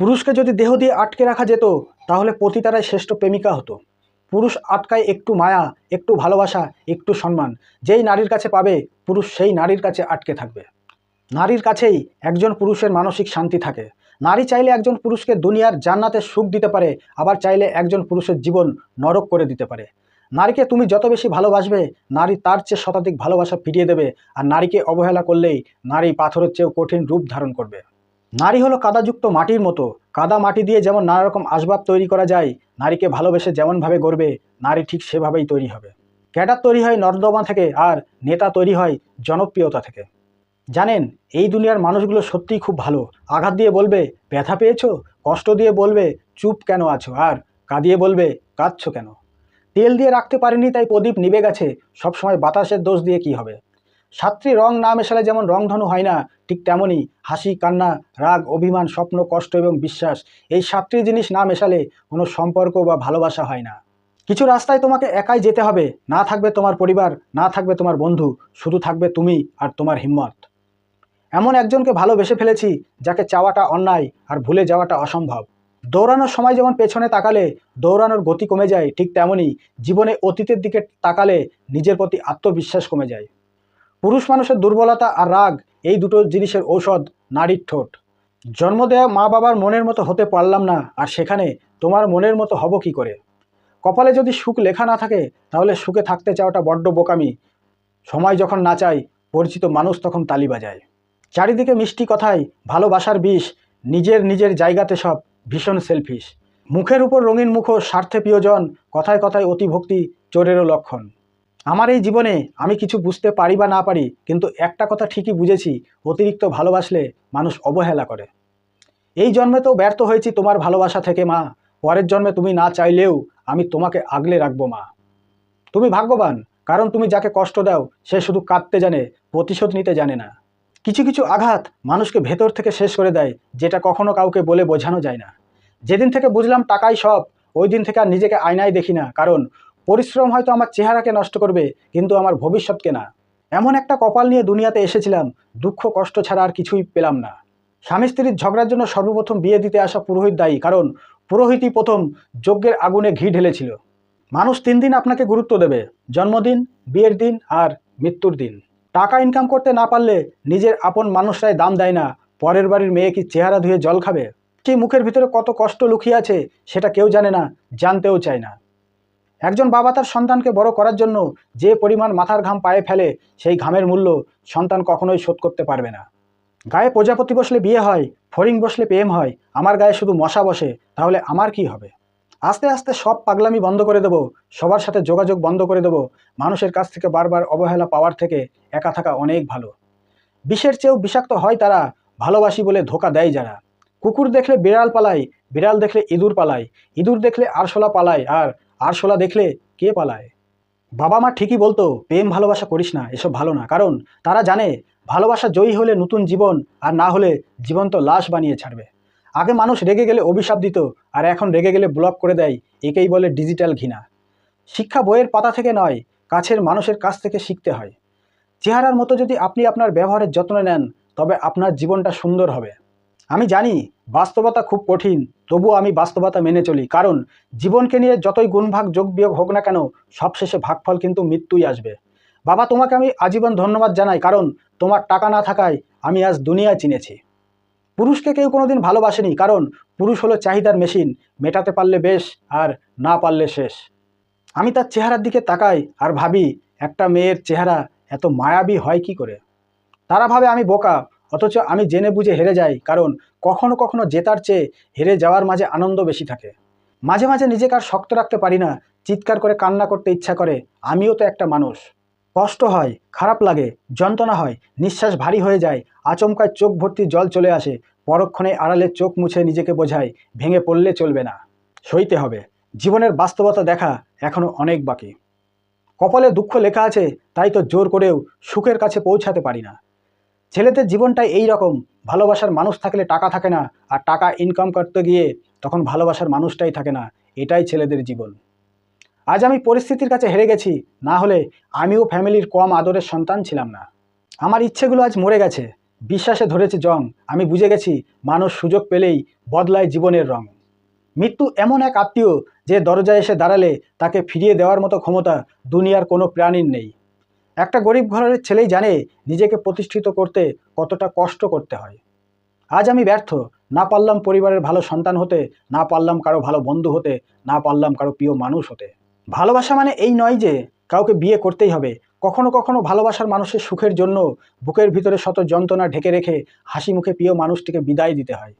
পুরুষকে যদি দেহ দিয়ে আটকে রাখা যেত, তাহলে পতিতারাই শ্রেষ্ঠ প্রেমিকা হতো। পুরুষ আটকায় একটু মায়া, একটু ভালোবাসা, একটু সম্মান। যেই নারীর কাছে পাবে, পুরুষ সেই নারীর কাছে আটকে থাকবে। নারীর কাছেই একজন পুরুষের মানসিক শান্তি থাকে। নারী চাইলে একজন পুরুষকে দুনিয়ার জান্নাতে সুখ দিতে পারে, আবার চাইলে একজন পুরুষের জীবন নরক করে দিতে পারে। নারীকে তুমি যত বেশি ভালোবাসবে, নারী তার চেয়ে শতাধিক ভালোবাসা ফিরিয়ে দেবে, আর নারীকে অবহেলা করলেই নারী পাথরের চেয়েও কঠিন রূপ ধারণ করবে। নারী হলো কাদাযুক্ত মাটির মতো। কাদা মাটি দিয়ে যেমন নানা রকম আসবাব তৈরি করা যায়, নারীকে ভালোবেসে যেমনভাবে গড়বে, নারী ঠিক সেভাবেই তৈরি হবে। ক্যাডার তৈরি হয় নর্দমা থেকে আর নেতা তৈরি হয় জনপ্রিয়তা থেকে। জানেন, এই দুনিয়ার মানুষগুলো সত্যিই খুব ভালো। আঘাত দিয়ে বলবে, ব্যথা পেয়েছ? কষ্ট দিয়ে বলবে, চুপ কেন আছো? আর কাঁদিয়ে বলবে, কাঁদছো কেন? তেল দিয়ে রাখতে পারেনি তাই প্রদীপ নিভে গেছে। সবসময় বাতাসের দোষ দিয়ে কি হবে? সাতটি রং না মেশালে যেমন রংধনু হয় না, ঠিক তেমনই হাসি, কান্না, রাগ, অভিমান, স্বপ্ন, কষ্ট এবং বিশ্বাস, এই সাতটি জিনিস না মেশালে কোনো সম্পর্ক বা ভালোবাসা হয় না। কিছু রাস্তায় তোমাকে একাই যেতে হবে, না থাকবে তোমার পরিবার, না থাকবে তোমার বন্ধু, শুধু থাকবে তুমি আর তোমার হিম্মত। এমন একজনকে ভালোবেসে ফেলেছি, যাকে চাওয়াটা অন্যায় আর ভুলে যাওয়াটা অসম্ভব। দৌড়ানোর সময় যেমন পেছনে তাকালে, দৌড়ানোর গতি কমে যায়, ঠিক তেমনই জীবনে অতীতের দিকে তাকালে নিজের প্রতি আত্মবিশ্বাস কমে যায়। পুরুষ মানুষের দুর্বলতা আর রাগ, এই দুটো জিনিসের ঔষধ, নারীর ঠোঁট। জন্ম দেওয়া মা বাবার মনের মতো হতে পারলাম না, আর সেখানে তোমার মনের মতো হব কি করে? কপালে যদি সুখ লেখা না থাকে, তাহলে সুখে থাকতে চাওয়াটা বড্ড বোকামি। সময় যখন না চাই, পরিচিত মানুষ তখন তালি বাজায়। চারিদিকে মিষ্টি কথায়, ভালোবাসার বিষ, নিজের নিজের জায়গাতে সব ভীষণ সেলফিশ মুখের উপর রঙিন মুখ স্বার্থে প্রিয়জন, কথায় কথায় অতিভক্তি, চোরেরও লক্ষণ। আমার এই জীবনে আমি কিছু বুঝতে পারি বা না পারি, কিন্তু একটা কথা ঠিকই বুঝেছি, অতিরিক্ত ভালোবাসলে মানুষ অবহেলা করে। এই জন্মে তো ব্যর্থ হয়েছি তোমার ভালোবাসা থেকে, মা। পরের জন্মে তুমি না চাইলেও আমি তোমাকে আগলে রাখব, মা। তুমি ভাগ্যবান, কারণ তুমি যাকে কষ্ট দাও, সে শুধু কাঁদতে জানে, প্রতিশোধ নিতে জানে না। কিছু কিছু আঘাত মানুষকে ভেতর থেকে শেষ করে দেয়, যেটা কখনো কাউকে বলে বোঝানো যায় না। যেদিন থেকে বুঝলাম টাকাই সব, ওই দিন থেকে আর নিজেকে আয়নায় দেখি না, কারণ পরিশ্রম হয়তো আমার চেহারাকে নষ্ট করবে, কিন্তু আমার ভবিষ্যৎকে না। এমন একটা কপাল নিয়ে দুনিয়াতে এসেছিলাম, দুঃখ কষ্ট ছাড়া আর কিছুই পেলাম না। স্বামী স্ত্রীর ঝগড়ার জন্য সর্বপ্রথম বিয়ে দিতে আসা পুরোহিত দায়ী, কারণ পুরোহিতই প্রথম যজ্ঞের আগুনে ঘি ঢেলেছিল। মানুষ তিন দিন আপনাকে গুরুত্ব দেবে, জন্মদিন, বিয়ের দিন আর মৃত্যুর দিন। টাকা ইনকাম করতে না পারলে নিজের আপন মানুষরাই দাম দেয় না, পরের বাড়ির মেয়ে কি চেহারা ধুয়ে জল খাবে? সেই মুখের ভিতরে কত কষ্ট লুকিয়ে আছে, সেটা কেউ জানে না, জানতেও চায় না। একজন বাবা তার সন্তানকে বড় করার জন্য যে পরিমাণ মাথার ঘাম পায়ে ফেলে, সেই ঘামের মূল্য সন্তান কখনোই শোধ করতে পারবে না। গায়ে প্রজাপতি বসলে বিয়ে হয়, ফড়িং বসলে প্রেম হয়, আমার গায়ে শুধু মশা বসে, তাহলে আমার কি হবে? আস্তে আস্তে সব পাগলামি বন্ধ করে দেব, সবার সাথে যোগাযোগ বন্ধ করে দেব, মানুষের কাছ থেকে বারবার অবহেলা পাওয়ার থেকে একা থাকা অনেক ভালো। বিষের চেয়েও বিষাক্ত হয় তারা, ভালোবাসি বলে ধোকা দেয় যারা। কুকুর দেখলে বিড়াল পালায়, বিড়াল দেখলে ইঁদুর পালায়, ইঁদুর দেখলে আরশোলা পালায়, আর আরশোলা দেখলে কে পালায়? বাবা মা ঠিকই বলতো, প্রেম ভালোবাসা করিস না, এসব ভালো না। কারণ তারা জানে, ভালোবাসা জয়ী হলে নতুন জীবন আর না হলে জীবন তো লাশ বানিয়ে ছাড়বে। আগে মানুষ রেগে গেলে অভিশাপ দিত, আর এখন রেগে গেলে ব্লক করে দেয়, একেই বলে ডিজিটাল ঘৃণা। শিক্ষা বইয়ের পাতা থেকে নয়, কাছের মানুষের কাছ থেকে শিখতে হয়। চেহারার মতো যদি আপনি আপনার ব্যবহারের যত্ন নেন, তবে আপনার জীবনটা সুন্দর হবে। আমি জানি বাস্তবতা খুব কঠিন, তবুও আমি বাস্তবতা মেনে চলি, কারণ জীবনকে নিয়ে যতই গুণভাগ যোগ বিয়োগ হোক না কেন, সবশেষে ভাগফল কিন্তু মৃত্যুই আসবে। বাবা, তোমাকে আমি আজীবন ধন্যবাদ জানাই, কারণ তোমার টাকা না থাকায় আমি আজ দুনিয়ায় চিনেছি। পুরুষকে কেউ কোনোদিন ভালোবাসেনি, কারণ পুরুষ হলো চাহিদার মেশিন, মেটাতে পারলে বেশ আর না পারলে শেষ। আমি তার চেহারার দিকে তাকাই আর ভাবি, একটা মেয়ের চেহারা এত মায়াবী হয় কি করে? তারা ভাবে আমি বোকা অথচ আমি জেনে বুঝে হেরে যাই, কারণ কখনো কখনো জেতার চেয়ে হেরে যাওয়ার মাঝে আনন্দ বেশি থাকে। মাঝে মাঝে নিজেকে আর শক্ত রাখতে পারি না, চিৎকার করে কান্না করতে ইচ্ছা করে, আমিও তো একটা মানুষ। কষ্ট হয়, খারাপ লাগে, যন্ত্রণা হয়, নিঃশ্বাস ভারী হয়ে যায়, আচমকায় চোখ ভর্তি জল চলে আসে, পরক্ষণে আড়ালে চোখ মুছে নিজেকে বোঝায় ভেঙে পড়লে চলবে না। সইতে হবে। জীবনের বাস্তবতা দেখা এখনও অনেক বাকি। কপালে দুঃখ লেখা আছে, তাই তো জোর করেও সুখের কাছে পৌঁছাতে পারি না। ছেলেদের জীবনটাই এই রকম। ভালোবাসার মানুষ থাকলে টাকা থাকে না, আর টাকা ইনকাম করতে গিয়ে তখন ভালোবাসার মানুষটাই থাকে না। এটাই ছেলেদের জীবন। আজ আমি পরিস্থিতির কাছে হেরে গেছি, না হলে আমিও ফ্যামিলির কম আদরের সন্তান ছিলাম না। আমার ইচ্ছেগুলো আজ মরে গেছে। বিশ্বাসে ধরেছে জং। আমি বুঝে গেছি, মানুষ সুযোগ পেলেই বদলায় জীবনের রং। মৃত্যু এমন এক আত্মীয় যে দরজায় এসে দাঁড়ালে তাকে ফিরিয়ে দেওয়ার মতো ক্ষমতা দুনিয়ার কোনো প্রাণীর নেই। একটা গরিব ঘরের ছেলেই জানে নিজেকে প্রতিষ্ঠিত করতে কতটা কষ্ট করতে হয়। আজ আমি ব্যর্থ। না পারলাম পরিবারের ভালো সন্তান হতে, না পারলাম কারও ভালো বন্ধু হতে, না পারলাম কারও প্রিয় মানুষ হতে। ভালোবাসা মানে এই নয় যে কাউকে বিয়ে করতেই হবে। কখনো কখনো ভালোবাসার মানুষের সুখের জন্য বুকের ভিতরে শত যন্ত্রণা ঢেকে রেখে হাসি মুখে প্রিয় মানুষটিকে বিদায় দিতে হয়।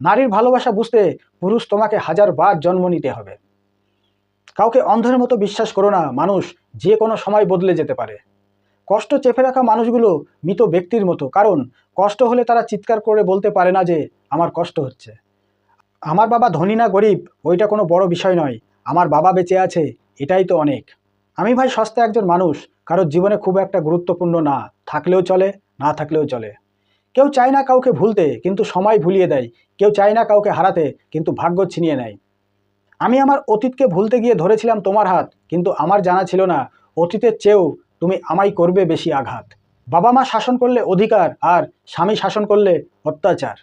নারীর ভালোবাসা বুঝতে পুরুষ তোমাকে হাজার বার জন্ম নিতে হবে। কাউকে অন্ধের মতো বিশ্বাস করো না। মানুষ যে কোনো সময় বদলে যেতে পারে। কষ্ট চেপে রাখা মানুষগুলো মৃত ব্যক্তির মতো। কারণ, কষ্ট হলে তারা চিৎকার করে বলতে পারে না যে, আমার কষ্ট হচ্ছে। আমার বাবা ধনী না গরিব, ওইটা কোনো বড় বিষয় নয়। আমার বাবা বেঁচে আছে, এটাই তো অনেক। আমি ভাই সস্তা একজন মানুষ, কারোর জীবনে খুব একটা গুরুত্বপূর্ণ না। থাকলেও চলে, না থাকলেও চলে। কেউ চায় না কাউকে ভুলতে, কিন্তু সময় ভুলিয়ে দেয়। কেউ চায় না কাউকে হারাতে, কিন্তু ভাগ্য ছিনিয়ে নেয়। আমি আমার অতীতকে ভুলতে গিয়ে ধরেছিলাম তোমার হাত, কিন্তু আমার জানা ছিল না। অতীতের চেয়েও তুমি আমায় করবে বেশি আঘাত। বাবা মা শাসন করলে অধিকার আর স্বামী শাসন করলে অত্যাচার।